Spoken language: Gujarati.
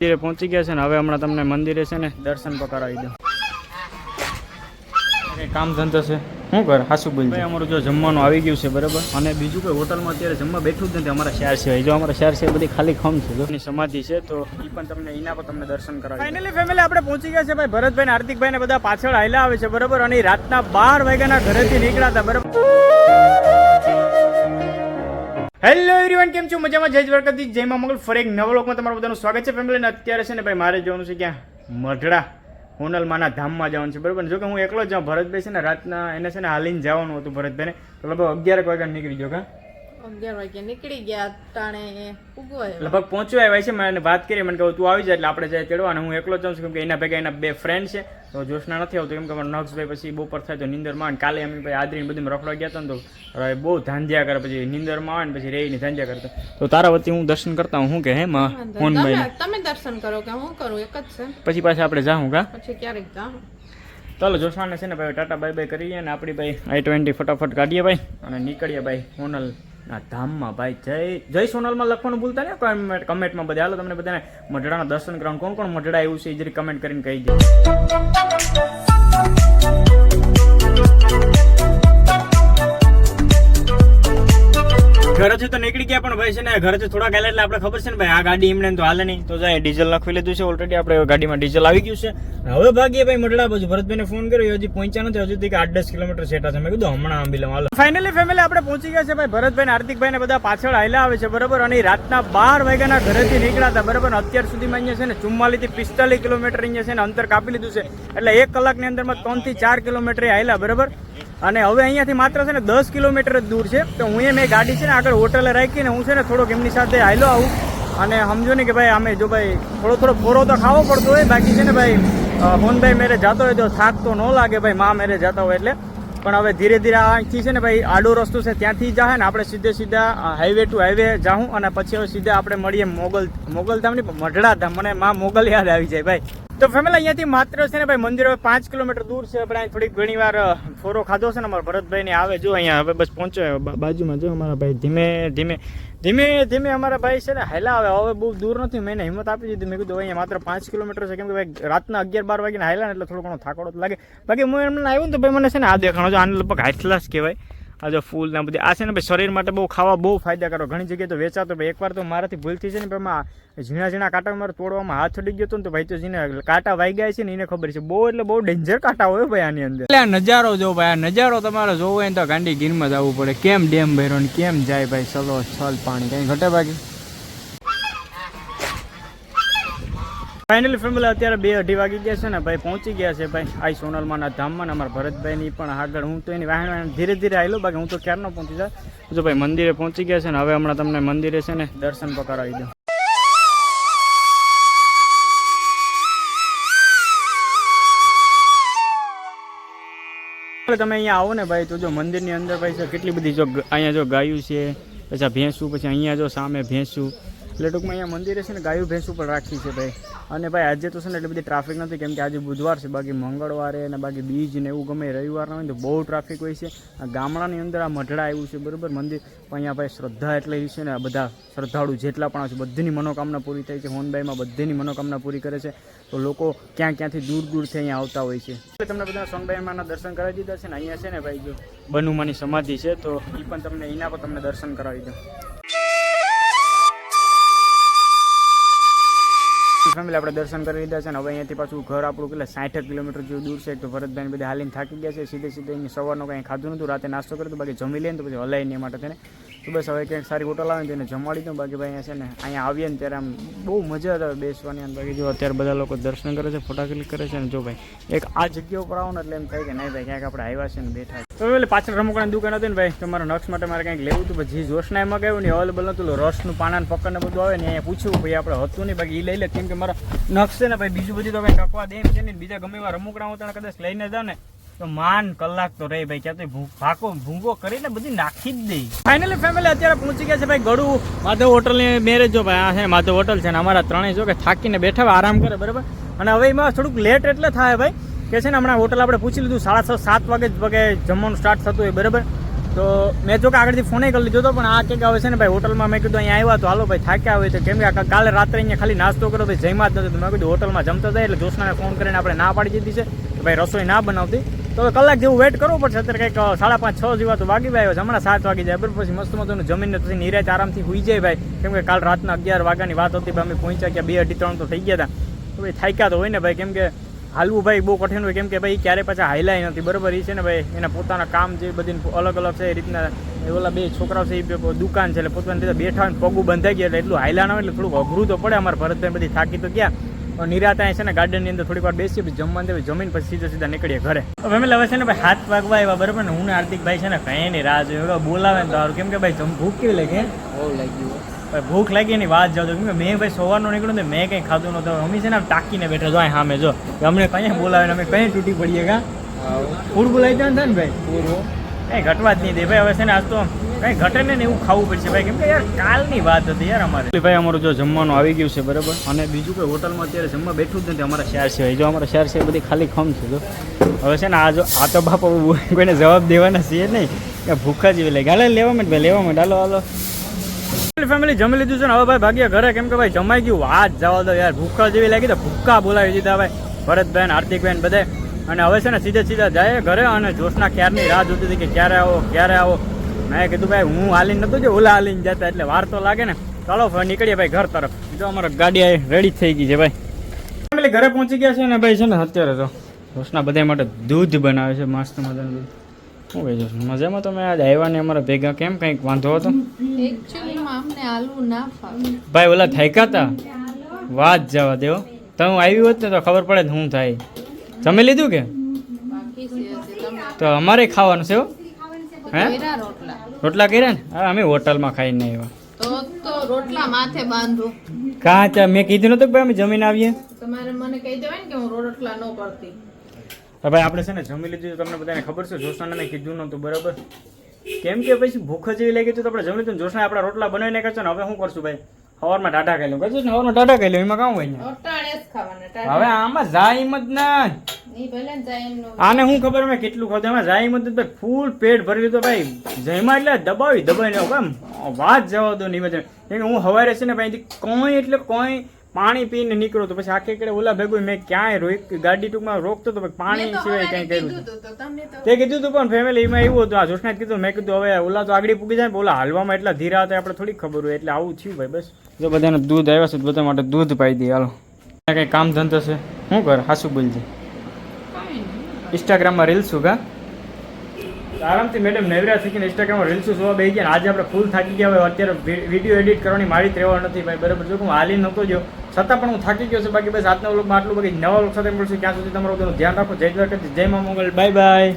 મંદિરે પહોંચી ગયા છે ને હવે હમણાં તમને મંદિરે છે ને દર્શન પણ કરાવી દઉં કામ ધંધો છે. શું કર? હાસુ બોલ ભાઈ અમારું જો જમવાનું આવી ગયું છે બરાબર? અને બીજું કોઈ હોટલમાં અત્યારે જમવા બેઠું જ નથી અમારા શહેર સિવાય. જો અમારા શહેર છે બધી ખાલી ખમ છે એની સમાધિ છે તો એ પણ તમને એના પર તમને દર્શન કરાવી ફાઇનલી ફેમિલી આપણે પહોંચી ગયા છે ભાઈ. ભરતભાઈ ને હાર્દિકભાઈ ને બધા પાછળ આવેલા આવે છે બરાબર? અને રાતના બાર વાગ્યાના ઘરેથી નીકળ્યા હતા બરાબર? હેલો એવરીવન કેમ છો? મજામાં? જય દ્વારકાથી જયમાં મંગળ ફરી એક નવા લોકમાં તમારું બધાનું સ્વાગત છે ફેમિલી અને અત્યારે છે ને ભાઈ, મારે જવાનું છે ક્યાં? મઢડા, હોનલમાના ધામમાં જવાનું છે. બરાબર જો કે હું એકલો જ જાઉં. ભરતભાઈ છે ને રાતના, એને છે ને હાલીને જવાનું હતું ભરતભાઈને. લગભગ અગિયાર વાગ્યા નીકળી ગયો કા? અગિયાર વાગે નીકળી ગયા ટાણે ઉગવાય લગભગ પહોંચવા આવ્યા છે મને વાત કરી મને કહું તું આવી જાય એટલે આપણે જાય તેડવા. અને હું એકલો જાઉં છું કેમ કે એના ભેગા એના બે ફ્રેન્ડ છે તો જોશના નથી આવતો. કેમ કે મારા નક્ષભાઈ પછી બપોર થાય તો નીંદરમાં આવે કાલે અમે ભાઈ આદરીને બધું રખડવા ગયા હતા ને તો બહુ ધાંધિયા કરે પછી નીંદરમાં આવે ને પછી રહીને ધાંધ્યા કરતા તો તારા વતી હું દર્શન કરતા હું કે હે માં ફોનભાઈ તમે દર્શન કરો કે હું કરું એક જ છે. પછી પાછા આપણે જાઉં કા? પછી ક્યારેક જાઉં ચાલો જોશવાને છે ને ભાઈ ટાટા બાય બાય કરીએ અને આપણી ભાઈ આઈ ટ્વેન્ટી ફટાફટ કાઢીએ ભાઈ અને નીકળીએ ભાઈ સોનલ ના ધામમાં ભાઈ, જય જય સોનલમાં લખવાનું ભૂલતા ને કમેન્ટ કમેન્ટમાં બધા. હાલો તમને બધાને મઢડાના દર્શન કરવાનું કોણ કોણ મઢડા એવું છે એ જરી કમેન્ટ કરીને કહી દે ઘરેથી તો નીકળી ગયા પણ ભાઈ છે ને ઘરેથી થોડા ગયેલા એટલે આપણે ખબર છે ને ભાઈ આ ગાડી એમને તો હાલે નહીં. તો જાય ડીઝલ નાખી લીધું છે ઓલરેડી આપણે ગાડીમાં ડીઝલ આવી ગયું છે. હવે ભાગીએ ભાઈ મડડા બાજુ. ભરતભાઈને ફોન કર્યો હજી પહોંચ્યા નથી હજુ થી આઠ દસ કિલોમીટર સેટા છે. મેં કીધું હમણાં આંબી લઉં. હાલો. ફાઇનલી ફેમિલી આપણે પહોંચી ગયા છે ભાઈ. ભરતભાઈ ને હાર્દિકભાઈ ને બધા પાછળ આયલા આવે છે બરાબર? અને રાતના બાર વાગ્યાના ઘરેથી નીકળ્યા હતા બરાબર? અત્યાર સુધીમાં અહીંયા છે ને ચુમ્માલીસથી પિસ્તાલીસ કિલોમીટર અહીંયા છે ને અંતર કાપી લીધું છે. એટલે એક કલાકની અંદરમાં ત્રણથી ચાર કિલોમીટર આયલા બરાબર? અને હવે અહીંયાથી માત્ર છે ને દસ કિલોમીટર જ દૂર છે. તો હું એ મેં ગાડી છે ને આગળ હોટલે રાખીને હું છે ને થોડોક એમની સાથે હાલો આવું. અને સમજો ને કે ભાઈ અમે જો ભાઈ થોડો થોડો ફોરો તો ખાવો પડતો હોય, બાકી છે ને ભાઈ મોહનભાઈ મેરે જતો હોય તો થાક તો ન લાગે ભાઈ, મા મેરે જતા હોય એટલે. પણ હવે ધીરે ધીરે અહીંથી છે ને ભાઈ આડો રસ્તો છે ત્યાંથી જાહે ને આપણે સીધે સીધા હાઈવે ટુ હાઈવે જાઉં અને પછી હવે સીધા આપણે મળીએ મોગલ, મોગલધામની મઢડા ધામ મને માં મોગલ યાદ આવી જાય ભાઈ. તો ફેમિલી અહીંયાથી માત્ર છે ને ભાઈ મંદિર હવે પાંચ કિલોમીટર દૂર છે. આપણે અહીં થોડીક ઘણી વાર ફોરો ખાધો છે ને અમારા ભરતભાઈ ને આવે જો અહીંયા, હવે બસ પહોંચ્યો બાજુમાં જો અમારા ભાઈ. ધીમે ધીમે ધીમે ધીમે અમારા ભાઈ છે ને હેલા આવે. હવે બહુ દૂર નથી. મેં હિંમત આપી દીધી. મેં કીધું, અહીંયા માત્ર પાંચ કિલોમીટર છે. કેમ કે ભાઈ, રાતના અગિયાર, બાર વાગીને હાયલા ને એટલે થોડો ઘણો થાકોડો લાગે. બાકી હું એમને આવ્યું ને તો ભાઈ મને છે ને આ દેખાણો જો આને લગભગ હાથલાસ કહેવાય. આ જો ફૂલ ના બધી આ છે ને ભાઈ શરીર માટે બહુ ખાવા બહુ ફાયદાકારક. ઘણી જગ્યાએ તો વેચાતો ભાઈ એકવાર તો મારાથી ભૂલથી છે ને એમાં ઝીણા ઝીણા કાંટા મારે તોડવામાં હાથ અડી ગયો હતો ને, તો ભાઈ તો જેને કાંટા વાઈ ગયા છે ને, એને ખબર છે. બહુ એટલે બહુ ડેન્જર કાંટા હોય ભાઈ આની અંદર. એટલે આ નજારો જો ભાઈ, આ નજારો તમારે જોવો હોય ને તો ગાંડી ગીરમાં જવું પડે. કેમ ડેમ ભર્યો ને કેમ જાય ભાઈ, ચલો, છલ પાણી. કઈ ઘટે બાકી? ફાઇનલી ફેમિલી અત્યારે બે અઢી વાગી ગયા છે ને ભાઈ પહોંચી ગયા છે ભાઈ. આઈ સોનલમાના ધામમાં અમારા ભરતભાઈની પણ આગળ હું તો એની વાહન વાહણ ધીરે ધીરે આવેલો બાકી હું તો ક્યારનો પહોંચી જાય જો ભાઈ મંદિરે પહોંચી ગયા છે ને, હવે હમણાં તમને મંદિરે છે ને દર્શન પકડાવી દઉં. તમે અહીંયા આવો ને ભાઈ, તો જો મંદિરની અંદર ભાઈ કેટલી બધી જો અહીંયા જો ગાયું છે, પછી ભેંસું, પછી અહીંયા જો સામે ભેંસું. એટલે ટૂંકમાં અહીંયા મંદિરે છે ને, ગાયું ભેંસું પણ રાખી છે ભાઈ. અને ભાઈ આજે તો છે ને એટલી બધી ટ્રાફિક નથી, કેમ કે આજે બુધવાર છે, બાકી મંગળવારે અને બાકી બીજ ને એવું ગમે, રવિવારના હોય તો બહુ ટ્રાફિક હોય છે. ગામડાની અંદર આ મઢડા આવ્યું છે, બરાબર? મંદિર, પણ અહીંયા ભાઈ શ્રદ્ધા એટલે એ છે ને બધા શ્રદ્ધાળુ જેટલા પણ છે, બધીની મનોકામના પૂરી થાય છે, હોનબાઈમાં બધીની મનોકામના પૂરી કરે છે. તો લોકો ક્યાં ક્યાંથી દૂર દૂરથી અહીંયા આવતા હોય છે. એટલે તમને બધા સોનબાઈમાંના દર્શન કરાવી દીધા છે ને, અહીંયા છે ને ભાઈ જો, બનુમાની સમાધિ છે, તો એ પણ તમને, એના પર તમને દર્શન કરાવી દઉં. ફેમિલી આપણે દર્શન કરી લીધા છે ને હવે અહીંયાથી પાછું ઘર આપણું કેટલા, સાઠ કિલોમીટર જેવું દૂર છે. તો ભરતભાઈ બધા હાલીને થાકી ગયા છે, સીધે સીધે અહીં સવારનો કંઈ ખાધું નહોતું, રાતે નાસ્તો કર્યો તો બાકી જમી લે તો પછી હલાય નહીં માટે તેને. તો બસ હવે ક્યાંક સારી હોટલ આવે ને તો જમાડી દઉં. બાકી ભાઈ અહીંયા છે ને, અહીંયા આવીએ ને ત્યારે આમ બહુ મજા આવે બેસવાની. અને બાકી જો અત્યારે બધા લોકો દર્શન કરે છે, ફોટા ક્લિક કરે છે ને જો ભાઈ એક આ જગ્યા ઉપર આવો ને એટલે એમ થાય કે નહીં ભાઈ, ક્યાંક આપણે આવ્યા છે ને બેઠા. તો એટલે પાછળ રમકડાની દુકાન હતી ને ભાઈ તમારા નક્ષ માટે મારે કંઈક લેવું હતું પછી જોશના એમાં ગયું ને અવેલેબલ ઓલું રસનું પાના પકડ ને બધું આવે ને અહીંયા પૂછ્યું, ભાઈ, આપણે હતું નહીં. બાકી એ લઈ લે, કેમ કે મારા નક્સ છે ને ભાઈ, બીજું બધું તો કંઈ કકવા દે છે ને બીજા ગમે એવા રમકડા હું તને કદાચ લઈને જાઉં ને. તો માન કલાક તો રહે ભાઈ ક્યાં તો ભાકો ભૂંગો કરીને બધી નાખી જ દે. ફાઇનલી ફેમિલી અત્યારે પહોંચી ગયા છે ભાઈ ગળું. માધવ હોટલની મેરેજ જો ભાઈ, આ છે માધવ હોટલ છે ને અમારા ત્રણેય જો કે થાકીને બેઠા આરામ કરે, બરાબર? અને હવે એમાં થોડુંક લેટ એટલે થાય ભાઈ. કે છે ને હમણાં હોટલ આપણે પૂછી લીધું, સાડા છ, સાત વાગે વાગે જમવાનું સ્ટાર્ટ થતું હોય, બરાબર? તો મેં જો કે આગળથી ફોને કરી લીધો હતો પણ આ કંઈક આવે છે ને ભાઈ હોટલમાં મેં કીધું, અહીંયા આવ્યા તો હાલો ભાઈ, થાક્યા હોય તો. કેમ કે કાલે રાત્રે અહીંયા ખાલી નાસ્તો કર્યો તો જમ્યા જ નથી. તો મેં કીધું હોટલમાં જમતા થાય એટલે જોશનાને ફોન કરીને આપણે ના પાડી દીધી છે. કે ભાઈ રસોઈ ના બનાવતી. તો કલાક જેવું વેટ કરવું પડશે. અત્યારે કંઈક સાડા પાંચ, છ જેવા તો વાગી આવ્યો છે હમણાં સાત વાગી જાય. બરાબર, પછી મસ્ત મજાનું જમીનને પછી નિરાજ આરામથી હોઈ જાય ભાઈ. કેમ કે કાલ રાતના અગિયાર વાગ્યાની વાત હતી ભાઈ અમે પહોંચ્યા ગયા બે અઢી ત્રણ તો થઈ ગયા હતા તો ભાઈ થાક્યા તો હોય ને ભાઈ. કેમ કે હાલવું ભાઈ બહુ કઠિન હોય. કેમ કે ભાઈ ક્યારે પાછા હાઈલાઈ નથી. બરાબર એ છે ને ભાઈ, એના પોતાના કામ જે બધી અલગ અલગ છે, એ રીતના ઓલા બે છોકરાઓ છે એ દુકાન છે, એટલે પોતાની રીતે બેઠા પગું બંધાઈ ગયા, એટલે એટલું હાઈલા ના હોય, એટલે થોડુંક અઘરું તો પડે અમારે ભરતભાઈ બધી થાકી તો ગયા. નિરાતા છે ને ગાર્ડનની અંદર થોડીક વાર બેસીએ પછી જમવાનું દે જમીન પછી સીધા સીધા નીકળીએ ઘરે. હવે અમે લવે છે ને ભાઈ હાથ વાગવા આવ્યા બરાબર ને? હું ને હાર્દિકભાઈ છે ને કઈ નહીં રાહ જોઈએ બોલાવે ને તો કેમ કે ભાઈ જમ ભૂખ કેવી લાગે ભાઈ ભૂખ લાગી એની વાત જાવ કેમ કે મેં ભાઈ સવારનો નીકળ્યું ને મેં કંઈ ખાધું નહોતું. અમે છે ને ટાંકીને બેઠા જો સામે જો. અમને કંઈ બોલાવે ને અમે કંઈ તૂટી પડીએ કા? ફૂડ બોલાવી દે ને ભાઈ? કઈ ઘટવા જ નહીં દે. ભાઈ હવે છે ને આજ તો કઈ ઘટે ને એવું ખાવું પડશે. ભાઈ કેમ કે યાર કાલની વાત હતી યાર અમારે. ભાઈ અમારું જો જમવાનું આવી ગયું છે બરાબર? અને બીજું કોઈ હોટલમાં અત્યારે જમવા બેઠું જ નથી. અમારા શહેર સિવાય. જો અમારા શહેર સિવાય બધી ખાલી ખમ છે જો. હવે છે ને આ જો આ તો બાપા કોઈને જવાબ દેવાના છીએ નહીં. કે ભૂખા જેવી લાગે. હાલે લેવા માંડ ભાઈ લેવા માંડ. હાલો હાલો. ફેમિલી જમી લીધું છે ને. હવે ભાઈ ભાગ્યા ઘરે. કેમ કે ભાઈ જમાઈ ગયું. વાત જવા દો યાર. ભૂખા જેવી લાગી તો ભૂખા બોલાવી દીધા ભાઈ. ભરતબેન હાર્દિકબેન બધે. અને હવે છે ને સીધે સીધા જાય ઘરે અને જોશના ક્યારની રાહ જોતી હતી કે ક્યારે આવો ક્યારે આવો. મેં કીધું ભાઈ હું હાલીને નહોતું જો ઓલા હાલીને જતા એટલે વાર તો લાગે ને. ચાલો નીકળીએ ભાઈ ઘર તરફ. જો અમારા ગાડી રેડી થઈ ગઈ છે ભાઈ. ફેમિલી ઘરે પહોંચી ગયા છે ને ભાઈ છે ને અત્યારે તો. જોશના બધા માટે દૂધ બનાવે છે મસ્ત મજાનું દૂધ. શું કહે છે મજામાં તમે આજ આવ્યા ને અમારા ભેગા? કેમ કંઈક વાંધો હતો? એકચ્યુઅલીમાં અમને આલુ ના ફાવે. ભાઈ ઓલા થાક્યા હતા વાત જવા દેવો તમે આવી હોત ને તો ખબર પડે ને શું થાય. જમી લીધું કે? તમે તો અમારે ખાવાનું છે હો. હે? રોટલા. રોટલા કર્યા ને? હા અમે હોટલમાં ખાઈને આવ્યા. તો તો રોટલા કાં મેં કીધું નતું કે ભાઈ અમે જમીન આવીએ? તમારે મને કહી દેવાય ને કે હું રોટલા ન કરતી. તો ભાઈ આપણે છે ને જમી લીધું તમને બધાને ખબર છે જોશનાને મેં કીધું નહોતું બરાબર? કેમ કે પછી ભૂખ જેવી લાગી તો આપણે જમી લીધું ને આપણા રોટલા બનાવીને કરશો ને હવે શું કરશું ભાઈ? સવારમાં ટાટા ખાઈ લઉં કહેશું ને સવારમાં ટાટા ખાઈ લઉં એમાં કામ હોય ને જ હવે આમાં જાઈમ જ ના. ને આને હું ખબર મેં કેટલું ખાધું? એમાં જાઈમ મત ભાઈ ફૂલ પેટ ભરી લીધું ભાઈ. જયમાં એટલે દબાવી દબાવીને કેમ. વાત જવા દો નહીં બધા હું હવારે છે ને ભાઈ કોઈ એટલે કોઈ પાણી પીને નીકળો તો પછી આખે કડે ઓલા ભેગું મેં ક્યાંય રોક ગાડી ટૂંકમાં રોકતો તો પાણી સિવાય હવારે કર્યું કીધું હતું, તો તમને તો તે કીધું તું પણ ફેમિલીમાં એવું હતું. આ જોશના કીધું મેં કીધું હવે ઓલા તો આગળ પૂગી જાય ઓલા હાલવામાં એટલા ધીરા હતા આપણે થોડી ખબર હોય એટલે આવું થયું ભાઈ બસ. જો બધાને દૂધ આવ્યા છે તો બધા માટે દૂધ પાઈ દઈએ હાલો. કંઈ કામ ધંધો છે? શું કર? હાસુ બોલજે. ઇન્સ્ટાગ્રામમાં રીલ્સ ઉગા આરામથી મેડમ નવરા થઈને ઇન્સ્ટાગ્રામમાં રીલ્સ જોવા બેસી ગયા આજે આપણે ફૂલ થાકી ગયા હોય અત્યારે વીડિયો એડિટ કરવાની મારી ત્રેવડ નથી ભાઈ બરાબર? જો હું હાલી નહોતો જો છતાં પણ હું થાકી ગયો છું. બાકી બસ આજના વ્લોગમાં આટલું. બાકી નવા વ્લોગ સાથે મળશું. ત્યાં સુધી તમારું ધ્યાન રાખો. જય દ્વારકા જય મા બાય બાય.